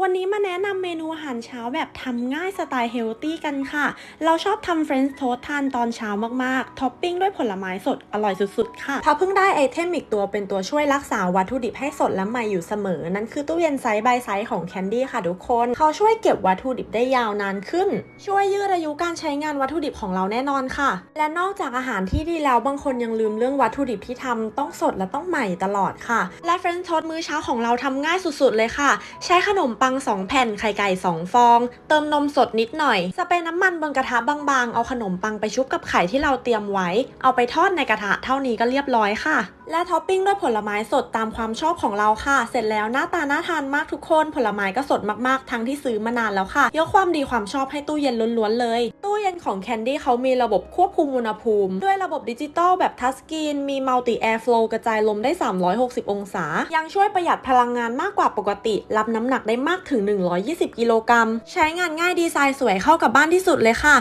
วันนี้มาแนะนำเมนูอาหารเช้าแบบทำง่ายสไตล์เฮลตี้กันค่ะ เราชอบทำเฟรนช์โทสทานตอนเช้ามากๆ ท็อปปิ้งด้วยผลไม้สดอร่อยสุดๆ ค่ะถ้าเพิ่งได้ไอเทมอีกตัวเป็นตัวช่วยรักษาวัตถุดิบให้สดและใหม่อยู่เสมอ นั่นคือตู้เย็นไซส์ by ไซส์ของแคนดี้ค่ะทุกคน เขาช่วยเก็บวัตถุดิบได้ยาวนานขึ้น ช่วยยืดอายุการใช้งานวัตถุดิบของเราแน่นอนค่ะ และนอกจากอาหารที่ดีแล้วบางคนยังลืมเรื่องวัตถุดิบที่ทำต้องสดและต้องใหม่ตลอดค่ะ และเฟรนช์โทสมื้อเช้าของเราทำง่ายสุดๆเลยค่ะ ใช้ขนมปัง 2 แผ่น ไข่ไก่ 2 ฟอง เติมนมสดนิดหน่อย สเปรย์น้ำมันบนกระทะบางๆ เอาขนมปังไปชุบกับไข่ที่เราเตรียมไว้ เอาไปทอดในกระทะเท่านี้ก็เรียบร้อยค่ะ และท็อปปิ้งด้วยผลไม้สดตามความชอบของเราค่ะ เสร็จแล้วหน้าตาน่าทานมากทุกคน ผลไม้ก็สดมากๆ ทั้งที่ซื้อมานานแล้วค่ะ ยกความดีความชอบให้ตู้เย็นล้วนๆเลย นของแคนดี้เขามีระบบควบคุมอุณหภูมิ ด้วยระบบดิจิตอลแบบทัชสกรีน มีมัลติแอร์ฟลูกระจายลมได้ 360 องศา ยังช่วยประหยัดพลังงานมากกว่าปกติ รับน้ำหนักได้มากถึง 120 กิโลกรัม ใช้งานง่ายดีไซน์สวยเข้ากับบ้านที่สุดเลยค่ะ